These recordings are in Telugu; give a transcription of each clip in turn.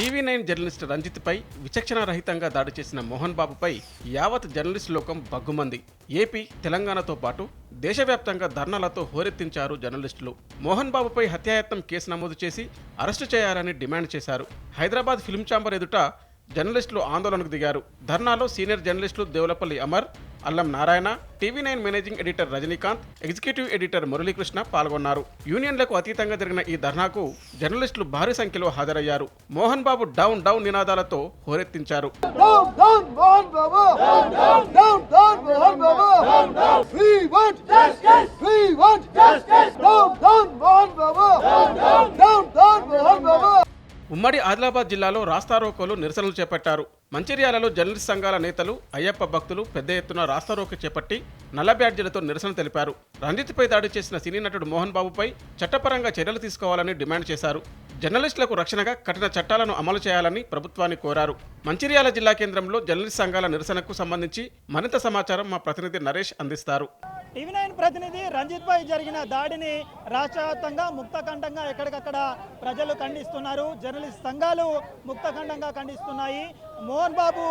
టీవీ నైన్ జర్నలిస్ట్ రంజిత్పై విచక్షణ రహితంగా దాడి చేసిన మోహన్ బాబుపై యావత్ జర్నలిస్ట్ లోకం బగ్గుమంది. ఏపీ తెలంగాణతో పాటు దేశవ్యాప్తంగా ధర్నాలతో హోరెత్తించారు జర్నలిస్టులు. మోహన్ బాబుపై హత్యాయత్నం కేసు నమోదు చేసి అరెస్టు చేయాలని డిమాండ్ చేశారు. హైదరాబాద్ ఫిల్మ్ ఛాంబర్ ఎదుట జర్నలిస్టులు ఆందోళనకు దిగారు. ధర్నాలో సీనియర్ జర్నలిస్టులు Devulapalli Amar Allam Narayana TV nine managing editor Rajinikanth executive editor Muralikrishna పాల్గొన్నారు. యూనియన్లకు అతీతంగా జరిగిన ఈ ధర్నాకు జర్నలిస్టులు భారీ సంఖ్యలో హాజరయ్యారు. మోహన్ బాబు డౌన్ డౌన్ నినాదాలతో హోరెత్తించారు. ఆదిలాబాద్ జిల్లాలో రాస్తారోకోలు నిరసనలు చేపట్టారు. మంచిర్యాలలో జర్నలిస్ట్ సంఘాల నేతలు అయ్యప్ప భక్తులు పెద్ద ఎత్తున రాస్తారోకు చేపట్టి నల్ల బ్యాడ్జీలతో నిరసన తెలిపారు. రంజిత్పై దాడి చేసిన సినీ నటుడు మోహన్ బాబుపై చట్టపరంగా చర్యలు తీసుకోవాలని డిమాండ్ చేశారు. జర్నలిస్టులకు రక్షణగా కఠిన చట్టాలను అమలు చేయాలని ప్రభుత్వాన్ని కోరారు. మంచిర్యాల జిల్లా కేంద్రంలో జర్నలిస్ట్ సంఘాల నిరసనకు సంబంధించి మరింత సమాచారం మా ప్రతినిధి నరేష్ అందిస్తారు. టీవీ నైన్ ప్రతినిధి రంజిత్ పై జరిగిన దాడిని రాష్ట్ర వ్యాప్తంగా ముక్తఖండంగా ఎక్కడికక్కడ ప్రజలు ఖండిస్తున్నారు. జర్నలిస్ట్ సంఘాలు ముక్తఖండంగా ఖండిస్తున్నాయి. మోహన్ బాబు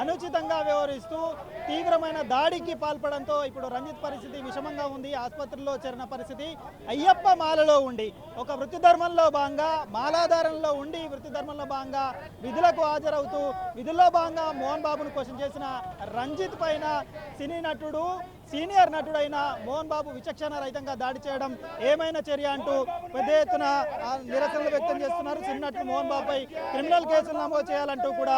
అనుచితంగా వ్యవహరిస్తూ తీవ్రమైన దాడికి పాల్పడంతో ఇప్పుడు రంజిత్ పరిస్థితి విషమంగా ఉంది. ఆసుపత్రిలో చేరిన పరిస్థితి అయ్యప్ప మాలలో ఉండి ఒక వృత్తి ధర్మంలో భాగంగా మాలాధారంలో ఉండి వృత్తి ధర్మంలో భాగంగా విధులకు హాజరవుతూ విధుల్లో భాగంగా మోహన్ బాబును క్వశ్చన్ చేసిన రంజిత్ పైన సినీ నటుడు సీనియర్ నటుడైన మోహన్ బాబు విచక్షణ రహితంగా దాడి చేయడం ఏమైనా చర్య అంటూ పెద్ద ఎత్తున నిరసనలు వ్యక్తం చేస్తున్నారు. సినీ మోహన్ బాబుపై క్రిమినల్ కేసులు నమోదు చేయాలంటూ కూడా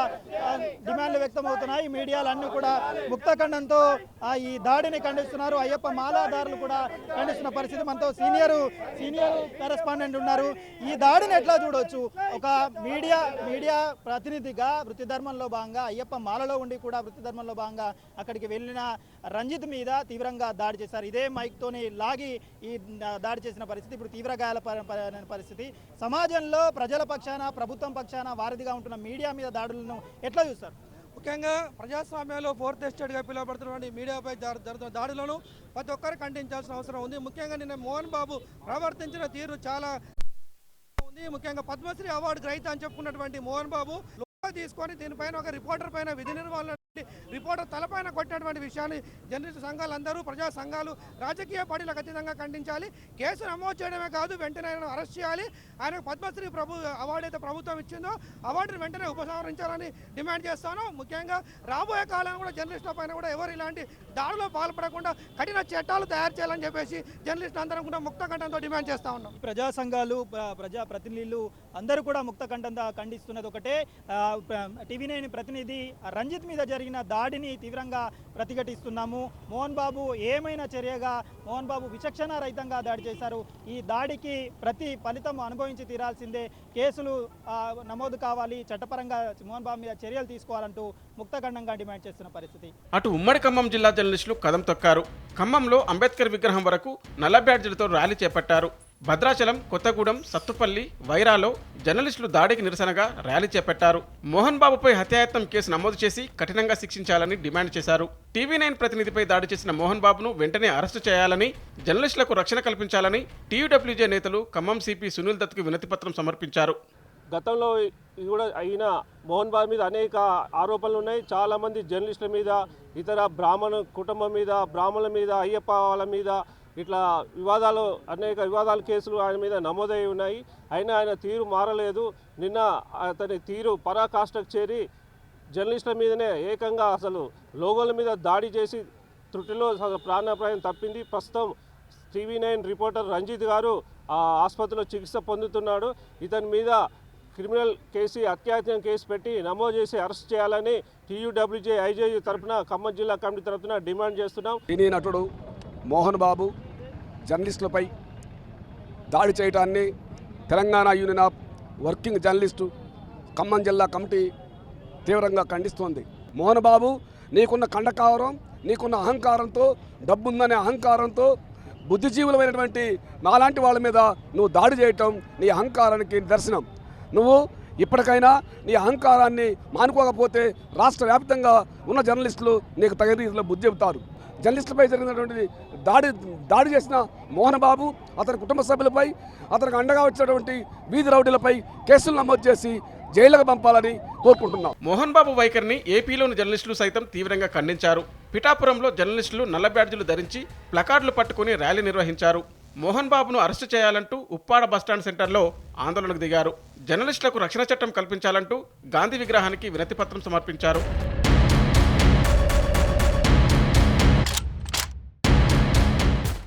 డిమాండ్లు వ్యక్తమవుతున్నాయి. మీడియాలన్నీ కూడా ముక్తఖండంతో ఆ, ఈ దాడిని ఖండిస్తున్నారు. అయ్యప్ప మాలాదారులు కూడా ఖండిస్తున్న పరిస్థితి. మనతో సీనియర్ సీనియర్ కరెస్పాండెంట్ ఉన్నారు. ఈ దాడిని ఎట్లా చూడొచ్చు? ఒక మీడియా మీడియా ప్రతినిధిగా వృత్తి ధర్మంలో భాగంగా అయ్యప్ప మాలలో ఉండి కూడా వృత్తి ధర్మంలో భాగంగా అక్కడికి వెళ్ళిన రంజిత్ మీద తీవ్రంగా దాడి చేశారు. ఇదే మైక్తోని లాగి ఈ దాడి చేసిన పరిస్థితి ఇప్పుడు తీవ్ర గాయాల పరిస్థితి. సమాజంలో ప్రజల పక్షాన ప్రభుత్వం పక్షాన వారధిగా ఉంటున్న మీడియా మీద దాడులను ఎట్లా చూస్తారు? ముఖ్యంగా ప్రజాస్వామ్యంలో ఫోర్త్ ఎస్టేట్గా పిలువబడుతున్నటువంటి మీడియాపై జరుగుతున్న దాడులను ప్రతి ఒక్కరు ఖండించాల్సిన అవసరం ఉంది. ముఖ్యంగా నిన్న మోహన్ బాబు ప్రవర్తించిన తీరు చాలా ఉంది. ముఖ్యంగా పద్మశ్రీ అవార్డు గ్రహీత అని చెప్పుకున్నటువంటి మోహన్ బాబు తీసుకొని దీనిపైన ఒక రిపోర్టర్ పైన విధి నిర్వహణ రిపోర్టర్ తలపైన కొట్టినటువంటి విషయాన్ని జర్నలిస్ట్ సంఘాలందరూ ప్రజా సంఘాలు రాజకీయ పార్టీలకు ఖచ్చితంగా ఖండించాలి. కేసు నమోదు చేయడమే కాదు వెంటనే ఆయనను అరెస్ట్ చేయాలి. ఆయనకు పద్మశ్రీ ప్రభు అవార్డు అయితే ప్రభుత్వం ఇచ్చిందో అవార్డును వెంటనే ఉపసంహరించాలని డిమాండ్ చేస్తాను. ముఖ్యంగా రాబోయే కాలంలో కూడా జర్నలిస్టుల పైన కూడా ఎవరు ఇలాంటి దాడిలో పాల్పడకుండా కఠిన చట్టాలు తయారు చేయాలని చెప్పేసి జర్నలిస్టులు అందరం కూడా ముక్త కంఠంతో డిమాండ్ చేస్తా ఉన్నాం. ప్రజా సంఘాలు ప్రజా ప్రతినిధులు అందరూ కూడా ముక్తకండంగా ఖండిస్తున్నది ఒకటే. టీవీ నైన్ ప్రతినిధి రంజిత్ మీద జరిగిన దాడిని తీవ్రంగా ప్రతిఘటిస్తున్నాము. మోహన్ బాబు ఏమైనా చర్యగా మోహన్ బాబు విచక్షణ రహితంగా దాడి చేశారు. ఈ దాడికి ప్రతి ఫలితం అనుభవించి తీరాల్సిందే. కేసులు నమోదు కావాలి. చట్టపరంగా మోహన్ బాబు మీద చర్యలు తీసుకోవాలంటూ ముక్తఖండంగా డిమాండ్ చేస్తున్న పరిస్థితి. అటు ఉమ్మడి ఖమ్మం జిల్లా జర్నలిస్టులు కదం తొక్కారు. ఖమ్మంలో అంబేద్కర్ విగ్రహం వరకు నల్ల బ్యాడ్జీలతో ర్యాలీ చేపట్టారు. భద్రాచలం కొత్తగూడెం సత్తుపల్లి వైరాలో జర్నలిస్టులు దాడికి నిరసనగా ర్యాలీ చేపట్టారు. మోహన్ బాబుపై హత్యాయత్నం కేసు నమోదు చేసి కఠినంగా శిక్షించాలని డిమాండ్ చేశారు. టీవీ నైన్ ప్రతినిధిపై దాడి చేసిన మోహన్ బాబును వెంటనే అరెస్టు చేయాలని జర్నలిస్టులకు రక్షణ కల్పించాలని టీయూడబ్ల్యూజే నేతలు ఖమ్మం సిపి సునీల్ దత్కు వినతిపత్రం సమర్పించారు. గతంలో ఇది కూడా అయిన మోహన్ బాబు మీద అనేక ఆరోపణలు ఉన్నాయి. చాలామంది జర్నలిస్టుల మీద ఇతర బ్రాహ్మణ కుటుంబం మీద బ్రాహ్మణుల మీద అయ్యప్ప వాళ్ళ మీద ఇట్లా వివాదాలు అనేక వివాదాల కేసులు ఆయన మీద నమోదై ఉన్నాయి. అయినా ఆయన తీరు మారలేదు. నిన్న అతని తీరు పరాకాష్ఠకు చేరి జర్నలిస్టుల మీదనే ఏకంగా అసలు లోగోల మీద దాడి చేసి త్రుటిలో ప్రాణాప్రాయం ప్రాణాపాయం తప్పింది. ప్రస్తుతం టీవీ నైన్ రిపోర్టర్ రంజిత్ గారు ఆ ఆసుపత్రిలో చికిత్స పొందుతున్నాడు. ఇతని మీద క్రిమినల్ కేసు అత్యాచారం కేసు పెట్టి నమోదు చేసి అరెస్ట్ చేయాలని టీయూడబ్ల్యూజే ఐజేయు తరపున ఖమ్మం జిల్లా కమిటీ తరఫున డిమాండ్ చేస్తున్నాం. సినీ నటుడు మోహన్ బాబు జర్నలిస్టులపై దాడి చేయడాన్ని Telangana union of working journalist Khammam జిల్లా కమిటీ తీవ్రంగా ఖండిస్తోంది. మోహన్ బాబు నీకున్న కండకావరం నీకున్న అహంకారంతో డబ్బుందనే అహంకారంతో బుద్ధిజీవులమైనటువంటి నాలాంటి వాళ్ళ మీద నువ్వు దాడి చేయటం నీ అహంకారానికి నిదర్శనం. నువ్వు ఇప్పటికైనా నీ అహంకారాన్ని మానుకోకపోతే రాష్ట్ర వ్యాప్తంగా ఉన్న జర్నలిస్టులు నీకు తగిన రీతిలో బుద్ధి చెబుతారు. జర్నలిస్టులపై జరిగినటువంటి దాడి దాడి చేసిన మోహన్ బాబు అతని కుటుంబ సభ్యులపై అతనికి అండగా వచ్చినటువంటి వీధి రౌడీలపై కేసులు నమోదు చేసి జైలుకు పంపాలని కోరుకుంటున్నాం. మోహన్ బాబు వైఖరిని ఏపీలోని జర్నలిస్టులు సైతం తీవ్రంగా ఖండించారు. పిఠాపురంలో జర్నలిస్టులు నల్ల బ్యాడ్జీలు ధరించి ప్లకార్డులు పట్టుకుని ర్యాలీ నిర్వహించారు. మోహన్ బాబును అరెస్టు చేయాలంటూ ఉప్పాడ బస్టాండ్ సెంటర్లో ఆందోళనకు దిగారు. జర్నలిస్టులకు రక్షణ చట్టం కల్పించాలంటూ గాంధీ విగ్రహానికి వినతిపత్రం సమర్పించారు.